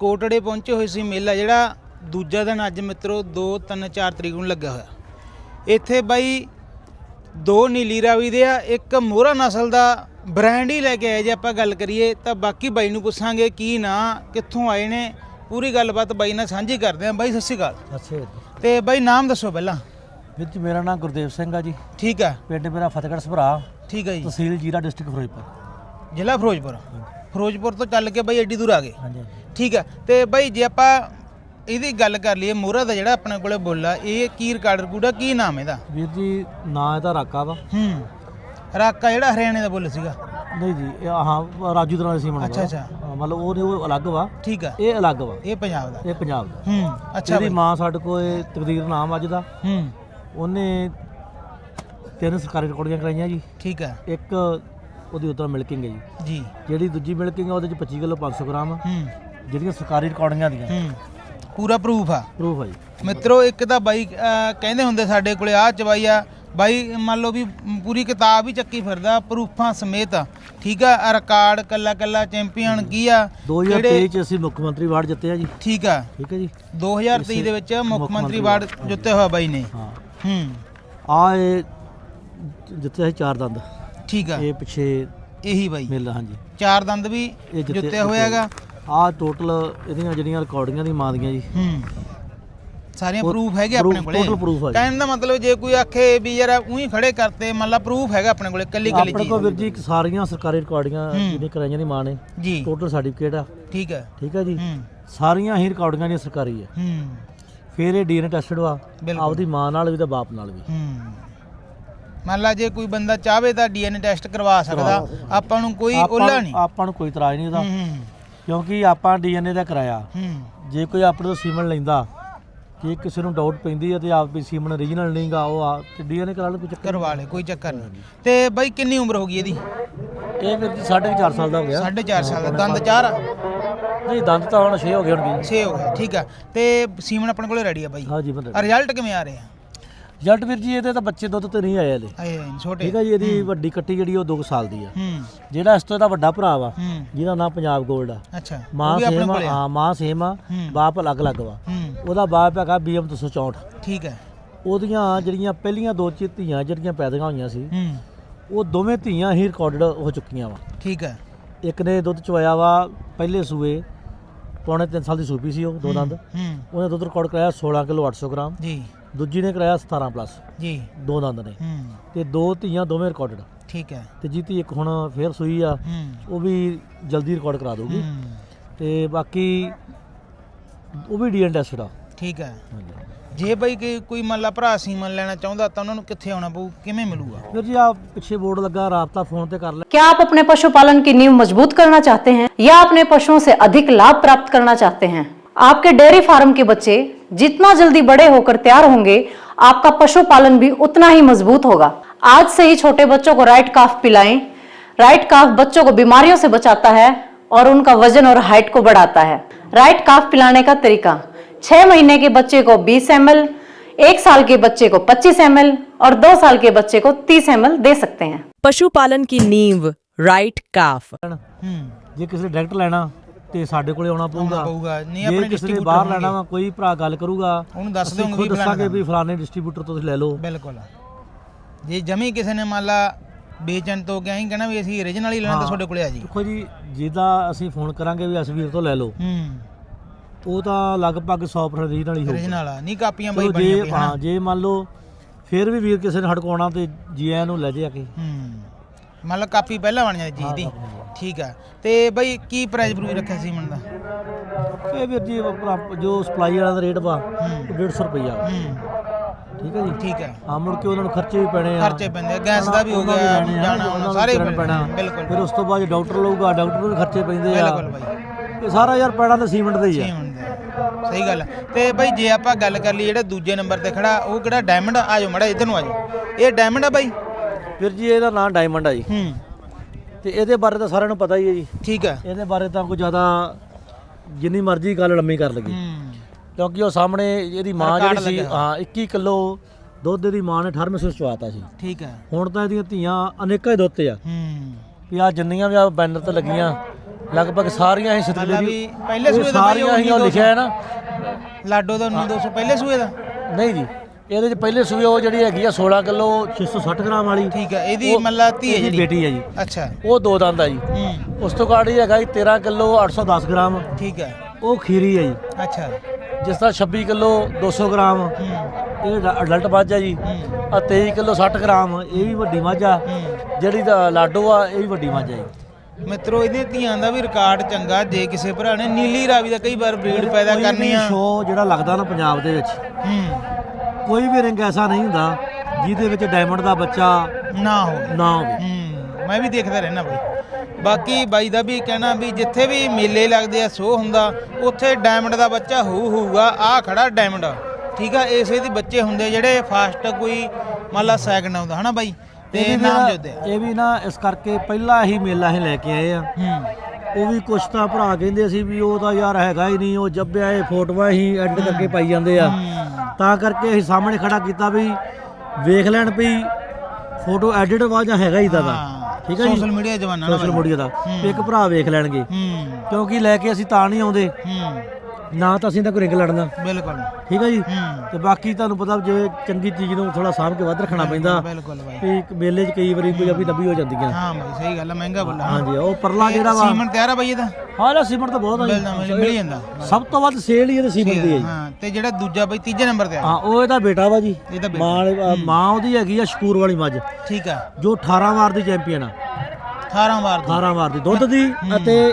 ਕੋਟੜੇ ਪਹੁੰਚੇ ਹੋਏ ਸੀ ਮੇਲਾ ਜਿਹੜਾ ਦੂਜਾ ਦਿਨ ਅੱਜ ਮਿੱਤਰੋ 2 3 4 ਤਰੀਕ ਨੂੰ ਲੱਗਿਆ ਹੋਇਆ। ਇੱਥੇ ਬਾਈ ਦੋ ਨੀਲੀ ਰਾਵੀ ਦੇ ਆ ਇੱਕ ਮੋਹਰਾ ਨਸਲ ਦਾ ਬ੍ਰਾਂਡ ਹੀ ਲੈ ਕੇ ਆਏ ਜੇ ਆਪਾਂ ਗੱਲ ਕਰੀਏ ਤਾਂ ਬਾਕੀ ਬਾਈ ਨੂੰ ਪੁੱਛਾਂਗੇ ਕੀ ਨਾਂ ਕਿੱਥੋਂ ਆਏ ਨੇ ਪੂਰੀ ਗੱਲਬਾਤ ਬਾਈ ਨਾਲ ਸਾਂਝੀ ਕਰਦੇ ਆਂ ਬਾਈ ਸਤਿ ਸ਼੍ਰੀ ਅਕਾਲ। ਅੱਛਾ ਤੇ ਬਾਈ ਨਾਮ ਦੱਸੋ ਪਹਿਲਾਂ। ਵੀਰ ਜੀ ਮੇਰਾ ਨਾਮ ਗੁਰਦੇਵ ਸਿੰਘ ਆ ਜੀ। ਠੀਕ ਆ। ਪਿੰਡ ਮੇਰਾ ਫਤਿਹਗੜ੍ਹ ਸਭਰਾ। ਠੀਕ ਆ ਜੀ। ਤਹਿਸੀਲ ਜੀਰਾ ਡਿਸਟ੍ਰਿਕਟ ਫਿਰੋਜ਼ਪੁਰ। ਜ਼ਿਲ੍ਹਾ ਫਿਰੋਜ਼ਪੁਰ। ਫਿਰੋਜ਼ਪੁਰ ਤੋਂ ਚੱਲ ਕੇ ਬਾਈ ਐਡੀ ਦੂਰ ਆ ਗਏ। ਹਾਂਜੀ ਠੀਕ ਆ ਤੇ ਬਾਈ ਜੇ ਆਪਾਂ ਇਹਦੀ ਗੱਲ ਕਰ ਲਈਏ ਮੋਹਰਾ ਦਾ ਜਿਹੜਾ ਆਪਣੇ ਕੋਲੇ ਬੋਲਾ ਇਹ ਕੀ ਰਿਕਾਰਡ ਰਿਕੂਡਾ ਕੀ ਨਾਮ ਇਹਦਾ? ਵੀਰ ਜੀ ਨਾਂ ਇਹਦਾ ਰਾਕਾ ਵਾ। ਹੂੰ ਰਾਕਾ ਜਿਹੜਾ ਹਰਿਆਣੇ ਦਾ ਬੋਲ ਸੀਗਾ? ਨਹੀਂ ਜੀ ਇਹ ਹਾਂ ਰਾਜੂ ਦਰਾਂ ਸੀ ਮਨ ਅੱਛਾ, ਅੱਛਾ। ਮਤਲਬ ਉਹ ਉਹ ਅਲੱਗ ਵਾ। ਠੀਕ ਆ। ਇਹ ਅਲੱਗ ਵਾ। ਇਹ ਪੰਜਾਬ ਦਾ। ਇਹ ਪੰਜਾਬ ਦਾ। ਹੂੰ ਅੱਛਾ ਇਹਦੀ ਮਾਂ ਸਾਡੇ ਕੋਲ ਇਹ ਤਕਦੀਰ ਨਾਮ ਅੱਜ ਦਾ। ਹੂੰ। ਉਹਨੇ ਤਿੰਨ ਸਰਕਾਰੀ ਰਿਕਾਰਡੀਆਂ ਕਰਾਈਆਂ ਜੀ। ਠੀਕ ਆ। ਇੱਕ ਉਹਦੀ ਉਤਰਾ ਮਿਲਕਿੰਗ ਹੈ ਜੀ। ਜੀ। ਜਿਹੜੀ ਦੂਜੀ ਮਿਲਕਿੰਗ ਆ ਉਹਦੇ ਚ 25 ਕਿਲੋ 500 ਗ੍ਰਾਮ ਆ। ਹੂੰ। ਜਿਹੜੀਆਂ ਸਰਕਾਰੀ ਰਿਕਾਰਡੀਆਂ ਦੀਆਂ। ਹੂੰ। ਪੂਰਾ ਪ੍ਰੂਫ ਆ। ਪ੍ਰੂਫ ਆ ਜੀ। ਮਿੱਤਰੋ ਇੱਕ ਤਾਂ ਬਾਈ ਅਹ, ਕਹਿੰਦੇ ਹੁੰਦੇ ਸਾਡੇ ਕੋਲੇ ਆ ਚਵਾਈ ਆ। ਬਾਈ ਮੰਨ ਲਓ ਵੀ ਪੂਰੀ ਕਿਤਾਬ ਹੀ ਚੱਕੀ ਫਿਰਦਾ ਪ੍ਰੂਫਾਂ ਸਮੇਤ। ਠੀਕ ਆ ਰਿਕਾਰਡ ਕੱਲਾ ਕੱਲਾ ਚੈਂਪੀਅਨ ਕੀ ਆ? 2023 ਚ ਅਸੀਂ ਮੁੱਖ ਮੰਤਰੀ ਵਾਰਡ ਜਿੱਤੇ ਆ ਜੀ। ਠੀਕ ਆ। ਠੀਕ ਹੈ ਜੀ। 2023 ਦੇ ਵਿੱਚ ਮੁੱਖ ਮੰਤਰੀ ਵਾਰਡ ਜਿੱਤੇ ਹੋਇਆ ਬਾਈ ਨੇ। ਹਾਂ। ਹੂੰ। ਆ ਇਹ ਜਿੱਤੇ ਅਸੀਂ ਚਾਰ ਦੰਦ। ਠੀਕ ਆ। ਇਹ ਪਿੱਛੇ ਇਹੀ ਬਾਈ। ਮਿਲ ਹਾਂਜੀ। ਚਾਰ ਦੰਦ ਵੀ ਇਹ ਜਿੱਤੇ- ਜਿੱਤਿਆ ਹੋਇਆਗਾ ਆ ਟੋਟਲ ਇਹਦੀਆਂ ਜਿਹੜੀਆਂ ਰਿਕਾਰਡਿੰਗਾਂ ਦੀ ਮਾਂ ਦੀਆਂ ਜੀ। ਹੂੰ। ਸਾਰੀਆਂ ਉਹ ਪ੍ਰੂਫ ਹੈਗੇ proof- ਆਪਣੇ ਕੋਲੇ। total proof ਆ ਜੀ। ਕਹਿਣ ਦਾ ਮਤਲਬ ਜੇ ਕੋਈ ਆਖੇ ਵੀ ਯਾਰ ਉਹੀ ਖੜੇ ਕਰਤੇ ਮੰਨ ਲਾ ਪ੍ਰੂਫ ਹੈਗਾ ਆਪਣੇ ਕੋਲੇ ਕੱਲੀ ਕੱਲੀ ਆਪਣੇ ਕੋਲ ਚੀਜ਼ ਵੀਰ ਜੀ ਇੱਕ ਸਾਰੀਆਂ ਸਰਕਾਰੀ ਰਿਕਾਰਡਿੰਗਾਂ ਹੂੰ। ਜਿਹੜੀਆਂ ਕਰਾਈਆਂ ਦੀ ਮਾਂ ਨੇ। ਜੀ। ਟੋਟਲ ਸਰਟੀਫਿਕੇਟ ਆ। ਠੀਕ ਹੈ ਠੀਕ ਹੈ ਜੀ। ਹੂੰ। ਸਾਰੀਆਂ ਹੀ ਰਿਕਾਰਡਿੰਗਾਂ ਦੀਆਂ ਸਰਕਾਰੀ ਆ। ਹੂੰ। ਫਿਰ ਇਹ ਡੀਐਨਏ ਟੈਸਟਡ ਵਾ ਬਿਲਕੁਲ। ਆਪਦੀ ਮਾਂ ਨਾਲ ਵੀ ਤੇ ਬਾਪ ਨਾਲ ਵੀ। ਹੂੰ। ਮੰਨ ਲਾ ਜੇ ਕੋਈ ਬੰਦਾ ਚਾਹਵੇ ਤਾਂ ਡੀਐਨਏ ਟੈਸਟ ਕਰਵਾ ਸਕਦਾ। ਆਪਾਂ ਨੂੰ ਕੋਈ ਨੂੰ- ਨਹੀਂ। ਆਪਾਂ ਨੂੰ ਕੋਈ ਇਤਰਾਜ਼ ਨਹੀਂ ਹੂੰ, ਕਿਉਂਕਿ ਆਪਾਂ ਡੀਐਨਏ ਦਾ ਕਰਾਇਆ। ਜੇ ਕੋਈ ਆਪਣੇ ਤੋਂ ਸੀਮਨ ਲੈਂਦਾ ਕਿ ਕਿਸੇ ਨੂੰ ਡਾਊਟ ਪੈਂਦੀ ਹੈ ਤੇ ਆਪ ਵੀ ਸੀਮਨ ਓਰੀਜਨਲ ਨਹੀਂਗਾ ਉਹ ਆ ਤੇ ਡੀਐਨਏ ਕਰਾ ਲਓ ਕੋਈ ਚੱਕਰ ਕਰਵਾ ਲੈ ਕੋਈ ਚੱਕਰ ਨਹੀਂ। ਤੇ ਬਾਈ ਕਿੰਨੀ ਉਮਰ ਹੋ ਗਈ ਇਹਦੀ। ਇਹ ਜੀ 4.5 ਸਾਲ ਦਾ ਹੋ ਗਿਆ। 4.5 ਸਾਲ ਦਾ। ਦੰਦ ਚਾਰ ਆ? ਨਹੀਂ ਦੰਦ ਤਾਂ ਹੁਣ 6 ਹੋ ਗਏ ਹੋਣਗੇ 6 ਹੋ ਗਿਆ ਠੀਕ ਆ। ਤੇ ਸੀਮਨ ਆਪਣੇ ਕੋਲੇ ਰੈਡੀ ਆ ਬਾਈ? ਹਾਂ ਜੀ ਆ ਬੰਦੇ ਰਿਜ਼ਲਟ ਕਿਵੇਂ ਆ ਰਹੇ ਆ? ਜੱਟ ਵੀਰ ਜੀ ਇਹਦੇ ਤਾਂ ਬੱਚੇ ਦੁੱਧ ਤੇ ਨਹੀਂ ਆਏ ਹਲੇ। ਆਏ ਨੇ ਛੋਟੇ। ਠੀਕ ਹੈ ਜੀ ਇਹਦੀ ਵੱਡੀ ਕੱਟੀ ਜਿਹੜੀ ਉਹ 2 ਸਾਲ ਦੀ ਆ। ਹੂੰ। ਜਿਹੜਾ ਇਸ ਤੋਂ ਇਹਦਾ ਵੱਡਾ ਭਰਾ ਵਾ ਹੂੰ। ਜਿਹਦਾ ਨਾਮ ਪੰਜਾਬ 골ਡ ਆ। ਅੱਛਾ ਮਾਂ ਵੀ ਸੇਮ ਆ ਆ ਹਾਂ ਮਾਂ ਸੇਮ ਆ। ਬਾਪ ਅਲੱਗ-ਅਲੱਗ ਵਾ। ਹੂੰ। ਉਹਦਾ ਬਾਪ ਹੈਗਾ ਬੀਐਮ 264 ਠੀਕ ਹੈ ਉਹਦੀਆਂ ਜਿਹੜੀਆਂ ਪਹਿਲੀਆਂ ਦੋ ਚੀ ਧੀਆਂ ਜਿਹੜੀਆਂ ਪੈਦਾ ਹੋਈਆਂ ਸੀ ਹੂੰ। ਉਹ ਦੋਵੇਂ ਧੀਆਂ ਹੀ ਰਿਕਾਰਡਡ ਹੋ ਚੁੱਕੀਆਂ ਵਾ। ਠੀਕ ਹੈ ਇੱਕ ਨੇ ਦੁੱਧ ਚਵਾਇਆ ਵਾ ਪਹਿਲੇ ਸੂਏ ਪੌਣੇ 3 ਸਾਲ ਦੀ ਸੂਪੀ ਸੀ ਉਹ ਦੋ ਦੰਦ। ਉਹਨੇ ਦੁੱਧ ਰਿਕਾਰਡ ਕਰਾਇਆ 16 ਕਿਲੋ 800 ਗ੍ਰਾਮ। ਜੀ। ਦੂਜੀ ਨੇ ਕਰਾਇਆ 17 ਪਲੱਸ ਜੀ ਦੋ ਦੰਦ ਨੇ ਹੂੰ ਤੇ ਦੋ ਧੀਆਂ ਦੋਵੇਂ ਰਿਕਾਰਡਡ ਠੀਕ ਹੈ ਤੇ ਜੀਤੀ ਇੱਕ ਹੁਣ ਫੇਰ ਸੂਈ ਆ ਹੂੰ ਉਹ ਵੀ ਜਲਦੀ ਰਿਕਾਰਡ ਕਰਾ ਦਊਗੀ ਹੂੰ ਤੇ ਬਾਕੀ ਉਹ ਵੀ ਡੀਐਨ ਟੈਸਟ ਆ ਠੀਕ ਹੈ ਜੇ ਬਈ ਕਿ ਕੋਈ ਮੰਨ ਲਾ ਭਰਾ ਸੀਮਨ ਲੈਣਾ ਚਾਹੁੰਦਾ ਤਾਂ ਉਹਨਾਂ ਨੂੰ ਕਿੱਥੇ ਆਉਣਾ ਪਊ ਕਿਵੇਂ ਮਿਲੂਗਾ ਵੀਰ ਜੀ ਆ ਪਿੱਛੇ ਬੋਰਡ ਲੱਗਾ ਰਾਬਤਾ ਫੋਨ ਤੇ ਕਰ ਲੈ क्या आप अपने पशुपालन की नींव मजबूत करना चाहते हैं या अपने पशुओं से अधिक लाभ प्राप्त करना चाहते हैं आपके डेयरी फार्म के बच्चे जितना जल्दी बड़े होकर तैयार होंगे आपका पशुपालन भी उतना ही मज़बूत होगा। आज से ही छोटे बच्चों को राइट काफ पिलाएँ। राइट काफ बच्चों को बीमारियों से बचाता है और उनका वज़न और हाइट को बढ़ाता है। राइट काफ पिलाने का तरीका। छह महीने के बच्चे को 20 एम एल एक साल के बच्चे को 25 एम एल और दो साल के बच्चे को 30 एम एल दे सकते हैं। पशुपालन की नींव राइट काफ। हम्म, ये किसी डायरेक्ट लेना। ਤੇ ਸਾਡੇ ਕੋਲੇ ਆਉਣਾ ਪਊਗਾ। ਪਊਗਾ। ਨਹੀਂ ਆਪਣੇ distributor ਬਾਹਰ। ਲੈਣਾ ਵਾ ਕੋਈ ਭਰਾ ਗੱਲ ਕਰੂਗਾ ਉਹਨੂੰ ਦੱਸ ਦਿਓਗੇ ਵੀ ਦੱਸਾਂਗੇ ਵੀ ਫਲਾਣੇ ਡਿਸਟ੍ਰੀਬਿਊਟਰ ਤੋਂ ਤੁਸੀਂ ਲੈ ਲਓ। ਬਿਲਕੁਲ। ਜੇ ਜਮੀ ਕਿਸੇ ਨੇ ਮੰਨ ਲਾ ਵੇਚਣ ਤੋਂ ਗਿਆ ਹੀ ਕਹਿਣਾ ਵੀ ਅਸੀਂ origignal ਹੀ ਲੈਣਾ ਤਾਂ। ਤੁਹਾਡੇ ਕੋਲੇ ਆ ਜੀ। ਦੇਖੋ ਜੀ ਜਿਹਦਾ ਅਸੀਂ ਫੋਨ ਕਰਾਂਗੇ ਵੀ ਅਸਵੀਰ ਤੋਂ ਲੈ ਲਓ। ਹੂੰ। ਉਹ ਤਾਂ ਲਗਭਗ 100% ਰੀਜਨਲ ਹੀ ਹੋਊਗਾ। Origignal ਆ। ਨਹੀਂ ਕਾਪੀਆਂ ਬਾਈ ਬਣੀਆਂ ਜੇ ਪਈਆਂ ਹਾਂ ਜੇ ਮੰਨ ਲਓ ਫਿਰ ਵੀ ਵੀਰ ਕਿਸੇ ਨੇ ਹੜਕਾਉਣਾ ਤੇ ਜੀ ਆਇਆਂ ਨੂੰ ਲੈ ਜੇ ਕੇ। ਹੂੰ। ਮੰਨ ਲਾ ਕਾਪੀ ਪਹਿਲਾਂ ਬਣ ਜਾਂਦੀ ਜੀ ਦੀ ਠੀਕ ਆ। ਤੇ ਬਾਈ ਕੀ ਪ੍ਰਾਈਸ ਪ੍ਰੂਜ ਰੱਖਿਆ ਸੀਮਨ ਦਾ? ਇਹ ਵੀਰ ਜੀ ਜੋ ਸਪਲਾਈ ਵਾਲਾ ਦਾ ਰੇਟ ਵਾ ਉਹ 150 ਰੁਪਈਆ। ਹੂੰ। ਠੀਕ ਹੈ ਜੀ? ਠੀਕ ਹੈ ਆ ਮੁੜ ਕੇ ਉਹਨਾਂ ਨੂੰ ਖਰਚੇ ਵੀ ਪੈਣੇ ਆ। ਖਰਚੇ ਪੈਂਦੇ ਆ, ਗੈਸ ਦਾ ਵੀ ਹੋ ਉਹਨਾਂ ਗਿਆ, ਲੈਣੇ ਆ, ਜਾਣਾ ਉਹਨਾਂ ਆਉਣਾ, ਨੂੰ ਸਾਰੇ ਕਰਨਾ ਪੈਣੇ। ਬਿਲਕੁਲ। ਫਿਰ ਉਸ ਤੋਂ ਬਾਅਦ ਡਾਕਟਰ ਲਊਗਾ ਡਾਕਟਰ ਨੂੰ ਵੀ ਖਰਚੇ ਪੈਂਦੇ ਆ। ਬਿਲਕੁਲ ਬਾਈ। ਇਹ ਸਾਰਾ ਯਾਰ ਪੈਣਾ ਤੇ ਸੀਮੈਂਟ ਦਾ ਹੀ ਆ। ਸਹੀ ਹੁੰਦਾ ਸਹੀ ਗੱਲ ਆ। ਤੇ ਬਾਈ ਜੇ ਆਪਾਂ ਗੱਲ ਕਰ ਲਈ ਜਿਹੜਾ ਦੂਜੇ ਨੰਬਰ ਤੇ ਖੜਾ ਉਹ ਕਿਹੜਾ ਡਾਇਮੰਡ ਆ? ਜਾਓ ਮੜਾ ਇੱਧਰ ਨੂੰ ਆ ਜਾਓ ਇਹ ਡਾਇਮੰਡ ਆ ਬਾਈ? ਫਿਰ ਜੀ ਇਹਦਾ ਨਾਮ ਡਾਇਮੰਡ ਆ ਜੀ। ਹੂੰ। ਤੇ ਇਹਦੇ ਬਾਰੇ ਤਾਂ ਸਾਰਿਆਂ ਨੂੰ ਪਤਾ ਹੀ ਹੈ ਜੀ। ਠੀਕ ਆ ਇਹਦੇ ਬਾਰੇ ਤਾਂ ਕੋਈ ਜ਼ਿਆਦਾ ਜਿੰਨੀ ਮਰਜ਼ੀ ਗੱਲ ਲੰਮੀ ਕਰ ਹੂੰ। ਕਿਉਂਕਿ ਉਹ ਸਾਹਮਣੇ ਇਹਦੀ ਮਾਂ ਜਿਹੜੀ ਸੀ। ਹਾਂ 21 ਕਿਲੋ ਦੁੱਧ ਦੀ ਮਾਂ ਨੇ 18 ਮਹੀਨੇ ਚਵਾਤਾ ਸੀ। ਠੀਕ ਆ ਹੁਣ ਤਾਂ ਇਹਦੀਆਂ ਧੀਆਂ ਅਨੇਕਾਂ ਹੀ ਦੁੱਧ ਆ। ਹੂੰ। ਵੀ ਆ ਜਿੰਨੀਆਂ ਵੀ ਆ ਬੈਨਰ ਤੇ ਲੱਗੀਆਂ ਲਗਭਗ ਸਾਰੀਆਂ ਹੀ ਸਤਲੁਜ ਵੀ ਪਹਿਲੇ ਸੂਏ ਦਾ ਬਾਈ ਸਾਰੀਆਂ ਹੀ ਉਹ ਲਿਖਿਆ ਹੈ ਨਾ। ਲਾਡੋ ਦਾ 9200 ਪਹਿਲੇ ਸੂਏ ਦਾ? ਨਹੀਂ ਜੀ। ਇਹਦੇ ਚ ਪਹਿਲੇ ਸੂਏ ਉਹ ਜਿਹੜੀ ਹੈਗੀ ਆ 16 ਕਿਲੋ 660 ਗ੍ਰਾਮ ਵਾਲੀ। ਠੀਕ ਹੈ ਇਹਦੀ ਉਹ- ਮਤਲਬ ਧੀ ਹੈ ਇਹਦੀ ਜਿਹੜੀ? ਬੇਟੀ ਹੈ ਜੀ। ਅੱਛਾ। ਉਹ ਦੋ ਦੰਦ ਆ ਜੀ। ਹੂੰ। ਉਸ ਤੋਂ ਬਾਅਦ ਇਹ ਹੈਗਾ ਜੀ 13 ਕਿਲੋ 810 ਗ੍ਰਾਮ। ਠੀਕ ਹੈ। ਉਹ ਖੀਰੀ ਹੈ ਜੀ। ਅੱਛਾ। ਜਿਸ ਤਰ੍ਹਾਂ 26 ਕਿਲੋ 200 ਗ੍ਰਾਮ। ਹੂੰ। ਇਹ ਅਡਲਟ ਮੱਝ ਆ ਜੀ। ਹੂੰ। ਆ 23 ਕਿਲੋ 60 ਗ੍ਰਾਮ ਇਹ ਵੀ ਵੱਡੀ ਮੱਝ ਆ। ਹੂੰ। ਜਿਹੜੀ ਦਾ ਲਾਡੋ ਆ ਇਹ ਵੀ ਵੱਡੀ ਮੱਝ ਆ ਜੀ। ਮਿੱਤਰੋ ਇਹਦੇ ਧੀਆਂ ਦਾ ਵੀ ਰਿਕਾਰਡ ਚੰਗਾ ਜੇ ਕਿਸੇ ਭਰਾ ਨੇ ਨੀਲੀ ਰਾਵੀ ਦਾ ਕਈ ਵਾਰ ਬਰੀਡ ਪੈਦਾ ਕਰਨੀ ਆ। ਸ਼ੋ ਜਿਹੜਾ ਲੱਗਦਾ ਨਾ ਪੰਜਾਬ ਦੇ ਵਿੱਚ। ਹੂੰ। ਕੋਈ ਵੀ ਰਿੰਗ ਐਸਾ ਨਹੀਂ ਹੁੰਦਾ ਜਿਹਦੇ ਵਿੱਚ ਡਾਇਮੰਡ ਦਾ ਬੱਚਾ ਨਾ ਹੋਵੇ। ਨਾ ਹੋਵੇ। ਹੂੰ ਮੈਂ ਵੀ ਦੇਖਦਾ ਰਹਿਣਾ ਬਾਈ। ਬਾਕੀ ਬਾਈ ਦਾ ਵੀ ਕਹਿਣਾ ਵੀ ਜਿੱਥੇ ਵੀ ਮੇਲੇ ਲੱਗਦੇ ਆ ਸੋ ਹੁੰਦਾ ਉੱਥੇ ਡਾਇਮੰਡ ਦਾ ਬੱਚਾ ਹੋਊ ਹੋਊਗਾ ਆ ਖੜਾ ਡਾਇਮੰਡ ਠੀਕ ਆ ਇਸੇ ਦੇ ਬੱਚੇ ਹੁੰਦੇ ਜਿਹੜੇ ਫਾਸਟ ਕੋਈ ਮੰਨ ਲਾ ਸੈਕਿੰਡ ਆਉਂਦਾ ਹਨਾ ਬਾਈ? ਤੇ ਇਹ ਵੀ ਨਾਮ ਨਾ- ਜੋਦੇ ਆ। ਇਹ ਵੀ ਨਾ ਇਸ ਕਰਕੇ ਪਹਿਲਾ ਹੀ ਮੇਲਾ ਹੀ ਲੈ ਕੇ ਆਏ ਆ। ਹੂੰ। ਉਹ ਵੀ ਕੁਛ ਤਾਂ ਭਰਾ ਕਹਿੰਦੇ ਸੀ ਵੀ ਉਹ ਤਾਂ ਯਾਰ ਹੈਗਾ ਹੀ ਨਹੀਂ ਉਹ ਜੱਬਿਆ ਇਹ ਫੋਟੋਆਂ ਹੀ ਐਡਿਟ ਕਰਕੇ ਪਾਈ ਜਾਂਦੇ ਆ। ਤਾਂ ਕਰਕੇ ਅਸੀਂ ਸਾਹਮਣੇ ਖੜਾ ਕੀਤਾ ਵੀ ਵੇਖ ਲੈਣ ਵੀ ਫੋਟੋ ਐਡਿਟ ਵਾ ਜਾਂ ਹੈਗਾ ਹੀ ਦਾ। ਠੀਕ ਹੈ ਜੀ? ਸੋਸ਼ਲ ਮੀਡੀਆ ਜਵਾਨਾ ਨਾ ਸੋਸ਼ਲ। ਮੀਡੀਆ ਦਾ। ਇੱਕ ਭਰਾ ਵੇਖ ਲੈਣਗੇ। ਕਿਉਂਕਿ ਲੈ ਕੇ ਅਸੀਂ ਤਾਂ ਨਹੀਂ ਆਉਂਦੇ। ਨਾ ਤਾਂ ਅਸੀਂ ਤਾਂ ਕੋਈ ਰਿੰਗ ਲੜਨਾ। ਬਿਲਕੁਲ। ਠੀਕ ਹੈ ਜੀ? ਹੂੰ। ਤੇ ਬਾਕੀ ਤੁਹਾਨੂੰ ਪਤਾ ਜੇ ਚੰਗੀ ਚੀਜ਼ ਨੂੰ ਥੋੜਾ ਸਾਂਭ ਕੇ ਵੱਧ ਰੱਖਣਾ ਪੈਂਦਾ। ਬਿਲਕੁਲ ਬਾਈ। ਵੀ ਇੱਕ ਮੇਲੇ 'ਚ ਕਈ ਵਾਰੀ ਕੋਈ ਅਭੀ ਨਬੀ ਹੋ ਜਾਂਦੀਆਂ ਹਾਂ ਬਾਈ ਸਹੀ ਗੱਲ ਆ ਮਹਿੰਗਾ ਬੋਲਾ ਹਾਂਜੀ ਉਹ ਪਰਲਾ ਜਿਹੜਾ ਵਾ ਸੀਮਨ ਤਿਆਰ ਆ ਬਾਈ ਇਹਦਾ ਹਾਂ ਇਹਦਾ ਸੀਮੈਂਟ ਤਾਂ ਬਹੁਤ ਆ ਜੀ। ਮਿਲ ਜਾਂਦਾ ਸਭ ਤੋਂ ਵੱਧ ਸੇਲ ਹੀ ਇਹਦੇ ਸੀਮੈਂਟ ਦੀ ਹੈ ਜੀ। ਹਾਂ ਤੇ ਜਿਹੜਾ ਦੂਜਾ ਬਾਈ ਤੀਜੇ ਨੰਬਰ ਤੇ ਆ। ਹਾਂ ਉਹ ਇਹਦਾ ਬੇਟਾ ਵਾ ਜੀ। ਮਾਂ ਮਾਂ ਉਹਦੀ ਹੈਗੀ ਆ ਸ਼ਕੂਰ ਵਾਲੀ ਮੱਝ। ਠੀਕ ਆ। ਜੋ 18 ਵਾਰ ਦੀ ਚੈਂਪੀਅਨ ਆ। 18 ਵਾਰ ਦੀ। 18 ਵਾਰ ਦੀ। ਦੁੱਧ ਦੀ ਅਤੇ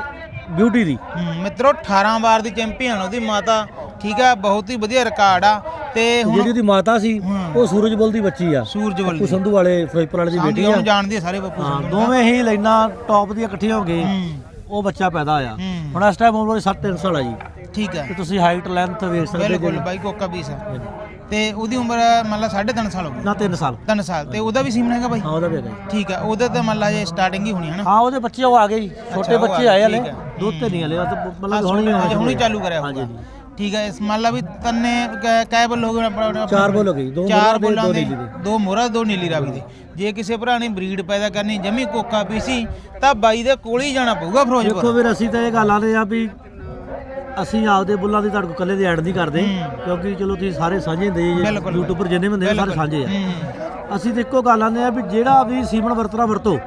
ਬਿਊਟੀ ਦੀ। ਮਿੱਤਰੋ 18 ਵਾਰ ਦੀ ਚੈਂਪੀਅਨ ਉਹਦੀ ਮਾਤਾ ਠੀਕ ਆ ਬਹੁਤ ਹੀ ਵਧੀਆ ਰਿਕਾਰਡ ਆ। ਤੇ ਹੁਣ ਜਿਹੜੀ ਉਹਦੀ ਮਾਤਾ ਸੀ। ਉਹ ਸੂਰਜਬਲ ਦੀ ਬੱਚੀ ਆ। ਸੂਰਜ ਪੱਪੂ ਵੱਲੀ ਸੰਧੂ ਵਾਲੇ ਫਿਰੋਜ਼ਪੁਰ ਵਾਲੇ ਦੀ ਬੇਟੀ ਆ। ਉਹਨੂੰ ਜਾਣਦੇ ਆ ਸਾਰੇ ਬੱਪੂ ਹਾਂ ਦੋਵੇਂ ਹੀ ਲਾਈਨਾਂ ਟੌਪ ਦੀਆਂ ਇਕੱਠੀਆਂ ਹੋ ਗਏ ਉਹ ਬੱਚਾ ਪੈਦਾ ਹੋਇਆ। ਹੂੰ। ਹੁਣ ਇਸ ਟਾਈਮ ਉਮਰ 7-3 ਸਾਲ ਆ ਜੀ। ਠੀਕ ਆ। ਤੇ ਤੁਸੀਂ ਹਾਈਟ ਲੈਂਥ ਵੇਖ ਸਕਦੇ ਬਿਲਕੁਲ ਜੀ ਬਾਈ ਕੋਕਾ ਪੀਸ ਆ। ਤੇ ਉਹਦੀ ਉਮਰ ਮੰਨ ਲਾ 3.5 ਸਾਲ ਹੋ ਗਈ। ਨਾ 3 ਸਾਲ। 3 ਸਾਲ। ਤੇ ਉਹਦਾ ਵੀ ਸੀਮਨ ਹੈਗਾ ਬਾਈ? ਹਾਂ ਉਹਦਾ ਵੀ ਹੈਗਾ ਜੀ। ਠੀਕ ਆ ਉਹਦਾ ਤਾਂ ਮੰਨ ਲਾ ਜੇ ਸਟਾਰਟਿੰਗ ਹੀ ਹੋਣੀ ਹੈ ਨਾ? ਹਾਂ ਉਹਦੇ ਬੱਚੇ ਉਹ ਆ ਗਏ ਜੀ। ਛੋਟੇ ਉਹ ਬੱਚੇ ਆਏ ਗਏ, ਹਲੇ। ਠੀਕ ਹੈ। ਦੁੱਧ ਤੇ ਨਹੀਂ ਹਲੇ ਉਹ ਤਾਂ ਮਤਲਬ ਹਾਂ, ਹੁਣੀ ਹੁਣੀ ਚਾਲੂ ਕਰਿਆ ਹਾਂਜੀ ਹੋਊਗਾ ਜੀ ਠੀਕ ਹੈ ਇਸ ਮੰਨ ਲਾ ਵੀ ਤੰਨੇ ਕੈ- ਬੱਲ ਹੋ ਗਏ ਆਪਣਾ- ਆਪਣਾ- ਚਾਰ ਬੋਲ ਹੋ ਗਈ ਦੋ ਚਾਰ ਮੋਹਰਾਂ ਦੇ, ਬੋਲਾਂ ਦੋ ਦੇ ਨੀਲੀ ਦੇ। ਦੋ ਮੋਹਰਾ ਦੋ ਨੀਲੀ ਰਾਵੀ ਦੇ। ਜੇ ਕਿਸੇ ਭਰਾ ਨੇ ਬਰੀਡ ਪੈਦਾ ਕਰਨੀ ਜਮੀ ਕੋਕਾ ਪੀਸੀ ਤਾਂ ਬਾਈ ਦੇ ਕੋਲ ਹੀ ਜਾਣਾ ਪਊਗਾ ਦੇਖੋ ਫਿਰੋਜ਼ਪੁਰ ਵੀਰ ਅਸੀਂ ਤਾਂ ਇਹ ਗੱਲ ਆਦੇ ਆ ਵੀ ਅਸੀਂ ਆਪਦੇ ਬੁੱਲਾਂ ਦੀ ਤੁਹਾਡੇ ਕੋਲ ਇਕੱਲੇ ਦੇ ਐਡ ਨਹੀਂ ਕਰਦੇ। ਕਿਉਂਕਿ ਚਲੋ ਤੁਸੀਂ ਸਾਰੇ ਸਾਂਝੇ ਬਿਲਕੁਲ। ਯੂਟਿਊਬਰ ਜਿੰਨੇ ਵੀ ਹੁੰਦੇ ਸਾਰੇ ਸਾਂਝੇ ਆ। ਅਸੀਂ ਤਾਂ ਇੱਕੋ ਗੱਲ ਆਨੇ ਆ ਵੀ ਜਿਹੜਾ ਵੀ ਸੀਮਨ ਵਰਤਣਾ ਵਰਤੋ।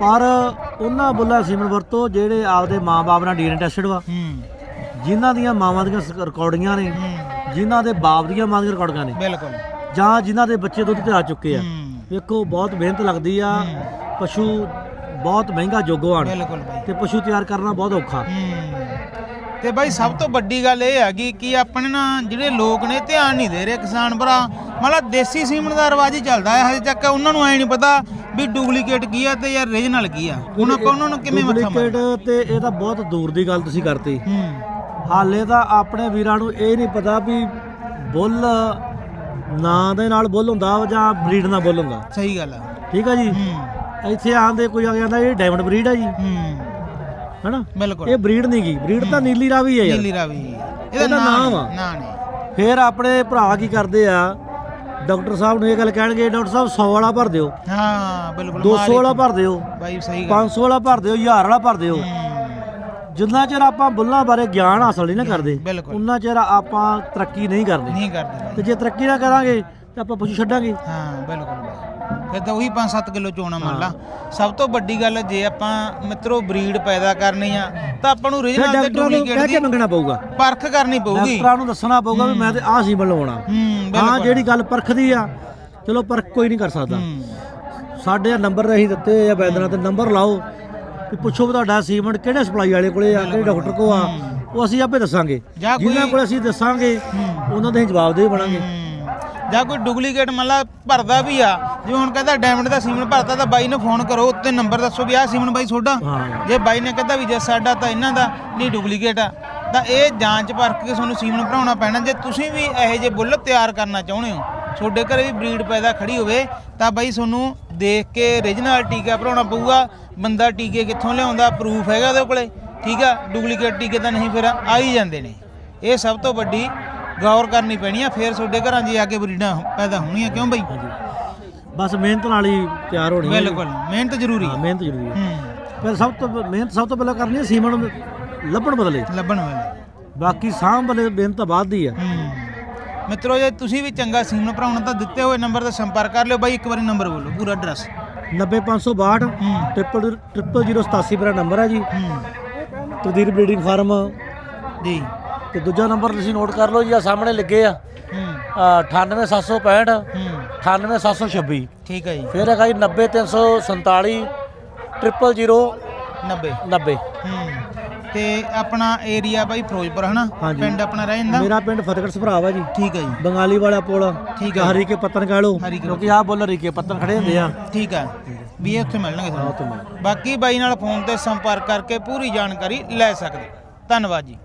ਪਰ ਉਹਨਾਂ ਬੁੱਲਾਂ ਸੀਮਨ ਵਰਤੋ ਜਿਹੜੇ ਆਪਦੇ ਮਾਂ-ਬਾਪ ਨਾਲ ਡੀਐਨਏ ਟੈਸਟਡ ਵਾ। ਜਿਨ੍ਹਾਂ ਦੀਆਂ ਮਾਵਾਂ ਦੀਆਂ ਰਿਕਾਰਡਿੰਗਾਂ ਨੇ ਜਿਨ੍ਹਾਂ ਦੇ ਬਾਪ ਦੀਆਂ ਮਾਂ ਦੀਆਂ ਰਿਕਾਰਡਿੰਗਾਂ ਨੇ। ਬਿਲਕੁਲ। ਜਾਂ ਜਿਨ੍ਹਾਂ ਦੇ ਬੱਚੇ ਦੁੱਧ ਤੇ ਆ ਚੁੱਕੇ ਆ। ਵੇਖੋ ਬਹੁਤ ਮਿਹਨਤ ਲੱਗਦੀ ਆ। ਪਸ਼ੂ ਬਹੁਤ ਮਹਿੰਗਾ ਬਿਲਕੁਲ ਬਾਈ। ਤੇ ਪਸ਼ੂ ਤਿਆਰ ਕਰਨਾ ਬਹੁਤ ਔਖਾ। ਤੇ ਬਾਈ ਸਭ ਤੋਂ ਵੱਡੀ ਗੱਲ ਇਹ ਹੈਗੀ ਕਿ ਆਪਣੇ ਨਾ ਜਿਹੜੇ ਲੋਕ ਨੇ ਧਿਆਨ ਨਹੀਂ ਦੇ ਰਹੇ ਕਿਸਾਨ ਭਰਾ। ਮਤਲਬ ਦੇਸੀ ਸੀਮਨ ਦਾ ਰਿਵਾਜ ਹੀ ਚੱਲਦਾ ਹੈ ਹਜੇ ਤੱਕ ਉਹਨਾਂ ਨੂੰ ਐ ਨਹੀਂ ਪਤਾ ਵੀ ਡੁਪਲੀਕੇਟ ਕੀ ਆ ਤੇ ਯਾਰ ਰੀਜਨਲ ਕੀ ਆ। ਹੁਣ ਆਪਾਂ ਉਹਨਾਂ ਨੂੰ ਕਿਵੇਂ ਮੱਥਾ ਮਾਰ ਡੁਪਲੀਕੇਟ ਤੇ ਇਹ ਤਾਂ ਬਹੁਤ ਦੂਰ ਦੀ ਗੱਲ ਤੁਸੀਂ ਕਰਤੀ। ਹਾਲੇ ਤਾਂ ਆਪਣੇ ਵੀਰਾਂ ਨੂੰ ਇਹ ਨਹੀਂ ਪਤਾ ਵੀ ਬੁੱਲ ਨਾਂ ਦੇ ਨਾਲ ਬੁੱਲ ਹੁੰਦਾ ਵਾ ਜਾਂ ਬਰੀਡ ਨਾਲ ਬੁੱਲ ਹੁੰਦਾ। ਸਹੀ ਗੱਲ ਆ। ਠੀਕ ਆ ਜੀ? ਇੱਥੇ ਆਂਦੇ ਕੋਈ ਆ ਜਾਂਦਾ ਇਹ ਡਾਇਮੰਡ ਬਰੀਡ ਆ ਜੀ। ਹੂੰ। ਹੈਨਾ? ਬਿਲਕੁਲ। ਇਹ ਬਰੀਡ ਨਹੀਂ ਗਈ ਬਰੀਡ ਤਾਂ ਨੀਲੀ ਰਾਵੀ ਹੈ ਯਾਰ। ਨੀਲੀ ਰਾਵੀ ਇਹਦਾ ਨਾਮ ਆ। ਨਾ ਨਹੀਂ। ਫਿਰ ਆਪਣੇ ਭਰਾ ਕੀ ਕਰਦੇ ਆ? ਡਾਕਟਰ ਸਾਹਿਬ ਨੂੰ ਇਹ ਗੱਲ ਕਹਿਣਗੇ ਡਾਕਟਰ ਸਾਹਿਬ 100 ਵਾਲਾ ਭਰ ਦਿਓ। ਹਾਂ ਬਿਲਕੁਲ। 200 ਵਾਲਾ ਭਰ ਦਿਓ। ਬਾਈ ਸਹੀ ਗੱਲ। 500 ਵਾਲਾ ਭਰ ਦਿਓ 1000 ਵਾਲਾ ਭਰ ਦਿਓ। ਹੂੰ। ਜਿੰਨਾ ਚਿਰ ਆਪਾਂ ਬੁੱਲਾਂ ਬਾਰੇ ਗਿਆਨ ਹਾਸਲ ਨਹੀਂ ਨਾ ਕਰਦੇ ਉਨਾ ਚਿਰ ਆਪਾਂ ਤਰੱਕੀ ਨਹੀਂ ਕਰਦੇ। ਨਹੀਂ ਕਰਦੇ। ਬਾਈ ਤੇ ਜੇ ਤਰੱਕੀ ਨਾ ਕਰਾਂਗੇ ਤਾਂ ਆਪਾਂ ਪਸ਼ੂ ਛੱਡਾਂਗੇ। ਹਾਂ ਬਿਲਕੁਲ ਬਾਈ। ਫਿਰ ਤਾਂ ਉਹੀ 5-7 ਕਿਲੋ ਚੋਣਾ ਮੰਨ ਲਾ। ਸਭ ਤੋਂ ਵੱਡੀ ਗੱਲ ਜੇ ਆਪਾਂ ਮਿੱਤਰੋ ਬਰੀਡ ਪੈਦਾ ਕਰਨੀ ਆ ਤਾਂ ਆਪਾਂ ਨੂੰ ਫਿਰ ਰੀਜਨਲ ਤੇ ਡਾਕਟਰਾਂ ਨੂੰ ਡੁਪਲੀਕੇਟ ਕਹਿ ਦੀ ਕੇ ਮੰਗਣਾ ਪਊਗਾ। ਪਰਖ ਕਰਨੀ ਪਊਗੀ। ਡਾਕਟਰਾਂ ਨੂੰ ਦੱਸਣਾ ਪਊਗਾ ਵੀ ਮੈਂ ਤੇ ਆਹ ਸੀ ਲਵਾਉਣਾ ਹੂੰ ਹਾਂ ਬਿਲਕੁਲ। ਜਿਹੜੀ ਗੱਲ ਪਰਖਦੀ ਆ ਚਲੋ ਪਰਖ ਕੋਈ ਨਹੀਂ ਕਰ ਸਕਦਾ। ਹੂੰ, ਸਾਡੇ ਨੰਬਰ ਅਸੀਂ ਦਿੱਤੇ ਆ ਬੈਂਦਰਾਂ ਤੇ ਨੰਬਰ ਲਾਓ। ਵੀ ਪੁੱਛੋ ਵੀ ਤੁਹਾਡਾ ਸੀਮੈਂਟ ਕਿਹੜੇ ਸਪਲਾਈ ਵਾਲੇ ਕੋਲੇ ਆ ਕਿਹੜੇ ਡਾਕਟਰ ਕੋ ਆ ਉਹ ਅਸੀਂ ਆਪੇ ਦੱਸਾਂਗੇ। ਜਾਂ ਕੋਈ- ਜਿਨ੍ਹਾਂ ਕੋਲ ਅਸੀਂ ਦੱਸਾਂਗੇ ਉਹਨਾਂ ਦੇ ਅਸੀਂ ਜਵਾਬ ਦੇ ਬਣਾਂਗੇ। ਜਾਂ ਕੋਈ ਡੁਪਲੀਕੇਟ ਮੰਨ ਲਾ ਭਰਦਾ ਵੀ ਆ ਜਿਵੇਂ ਹੁਣ ਕਹਿੰਦਾ ਡਾਇਮੰਡ ਦਾ ਸੀਮਨ ਭਰਤਾ ਤਾਂ ਬਾਈ ਨੂੰ ਫੋਨ ਕਰੋ ਉੱਤੇ ਨੰਬਰ ਦੱਸੋ ਵੀ ਆਹ ਸੀਮਨ ਬਾਈ ਤੁਹਾਡਾ। ਜੇ ਬਾਈ ਨੇ ਕਹਿੰਦਾ ਵੀ ਜੇ ਸਾਡਾ ਤਾਂ ਇਹਨਾਂ ਦਾ ਨਹੀਂ ਡੁਪਲੀਕੇਟ ਆ ਤਾਂ ਇਹ ਜਾਂਚ ਪਰਖ ਕੇ ਤੁਹਾਨੂੰ ਸੀਮਨ ਭਰਾਉਣਾ ਪੈਣਾ। ਜੇ ਤੁਸੀਂ ਵੀ ਇਹੋ ਜਿਹੇ ਬੁੱਲ ਤਿਆਰ ਕਰਨਾ ਚਾਹੁੰਦੇ ਹੋ ਤੁਹਾਡੇ ਘਰੇ ਵੀ ਬਰੀਡ ਪੈਦਾ ਖੜੀ ਹੋਵੇ ਤਾਂ ਬਾਈ ਤੁਹਾਨੂੰ ਦੇਖ ਕੇ ਰੀਜਨਲ ਟੀਕਾ ਭਰਾਉਣਾ ਪਊਗਾ। ਬੰਦਾ ਟੀਕੇ ਕਿੱਥੋਂ ਲਿਆਉਂਦਾ ਪ੍ਰੂਫ ਹੈਗਾ ਉਹਦੇ ਕੋਲੇ ਠੀਕ ਆ? ਡੁਪਲੀਕੇਟ ਟੀਕੇ ਤਾਂ ਨਹੀਂ ਫਿਰ ਆ ਹੀ ਜਾਂਦੇ ਨੇ। ਇਹ ਸਭ ਤੋਂ ਵੱਡੀ ਗੌਰ ਕਰਨੀ ਪੈਣੀ ਆ ਫਿਰ ਤੁਹਾਡੇ ਘਰਾਂ 'ਚ ਆ ਕੇ ਬਰੀਡਾਂ ਪੈਦਾ ਹੋਣੀਆਂ ਕਿਉਂ ਬਾਈ? ਬਸ ਮਿਹਨਤ ਨਾਲ ਹੀ ਤਿਆਰ ਹੋਣੀ ਹੈ ਬਿਲਕੁਲ ਮਿਹਨਤ ਜ਼ਰੂਰੀ ਹਾਂ ਹੈ ਮਿਹਨਤ ਜ਼ਰੂਰੀ ਹੈ ਹੂੰ। ਫਿਰ ਸਭ ਤੋਂ ਮਿਹਨਤ ਸਭ ਤੋਂ ਪਹਿਲਾਂ ਕਰਨੀ ਹੈ ਸੀਮਨ ਲੱਭਣ ਬਦਲੇ। ਲੱਭਣ ਵਾਲੇ ਬਾਕੀ ਸਾਂਭ ਬਲੇ ਮਿਹਨਤ ਤਾਂ ਬਾਅਦ ਦੀ ਹੂੰ। ਮਿੱਤਰੋ ਜੇ ਤੁਸੀਂ ਵੀ ਚੰਗਾ ਸੀਮਨ ਭਰਾਉਣਾ ਤਾਂ ਦਿੱਤੇ ਹੋਏ ਨੰਬਰ ਤੇ ਸੰਪਰਕ ਕਰ ਲਿਓ। ਬਾਈ ਇੱਕ ਵਾਰੀ ਨੰਬਰ ਬੋਲੋ ਪੂਰਾ ਐਡਰੈਸ। 90562 ਹੂੰ। ਟ੍ਰਿਪਲ ਟ੍ਰਿਪਲ 087 ਮੇਰਾ ਨੰਬਰ ਹੈ ਜੀ। ਹੂੰ। ਤਕਦੀਰ ਬਰੀਡਿੰਗ ਫਾਰਮ। ਜੀ। ਤੇ ਦੂਜਾ ਨੰਬਰ ਤੁਸੀਂ ਨੋਟ ਕਰ ਲਓ ਜੀ ਆ ਸਾਹਮਣੇ ਲੱਗੇ ਆ। ਹੂੰ। ਅ, 98765 ਹੂੰ। 98726 ਠੀਕ ਹੈ ਜੀ। ਫਿਰ ਹੈਗਾ ਜੀ 90347 ਟ੍ਰਿਪਲ 0 90 90 ਹੂੰ। ਤੇ ਆਪਣਾ ਏਰੀਆ ਬਾਈ ਫਿਰੋਜ਼ਪੁਰ ਹਨਾ? ਹਾਂਜੀ। ਪਿੰਡ ਆਪਣਾ ਰਹਿ ਜਾਂਦਾ? ਮੇਰਾ ਪਿੰਡ ਫਤਿਹਗੜ੍ਹ ਸਭਰਾ ਵਾ ਜੀ। ਠੀਕ ਹੈ ਜੀ। ਬੰਗਾਲੀ ਵਾਲਾ ਪੁਲ ਠੀਕ ਆ। ਹਰੀਕੇ ਪੱਤਨ ਕਹਿ ਲਓ। ਹਰੀਕੇ ਕਿਉਂਕਿ ਆਹ ਬੁੱਲ ਹਰੀਕੇ ਪੱਤਨ ਖੜੇ ਹੁੰਦੇ ਆ। ਠੀਕ ਹੈ। ਵੀ ਇਹ ਉੱਥੇ ਮਿਲਣਗੇ ਤੁਹਾਨੂੰ। ਬਾਕੀ ਬਾਈ ਨਾਲ ਫੋਨ ਤੇ ਸੰਪਰਕ ਕਰਕੇ ਪੂਰੀ ਜਾਣਕਾਰੀ ਲੈ ਸਕਦੇ ਹੋ। ਧੰਨਵਾਦ ਜੀ।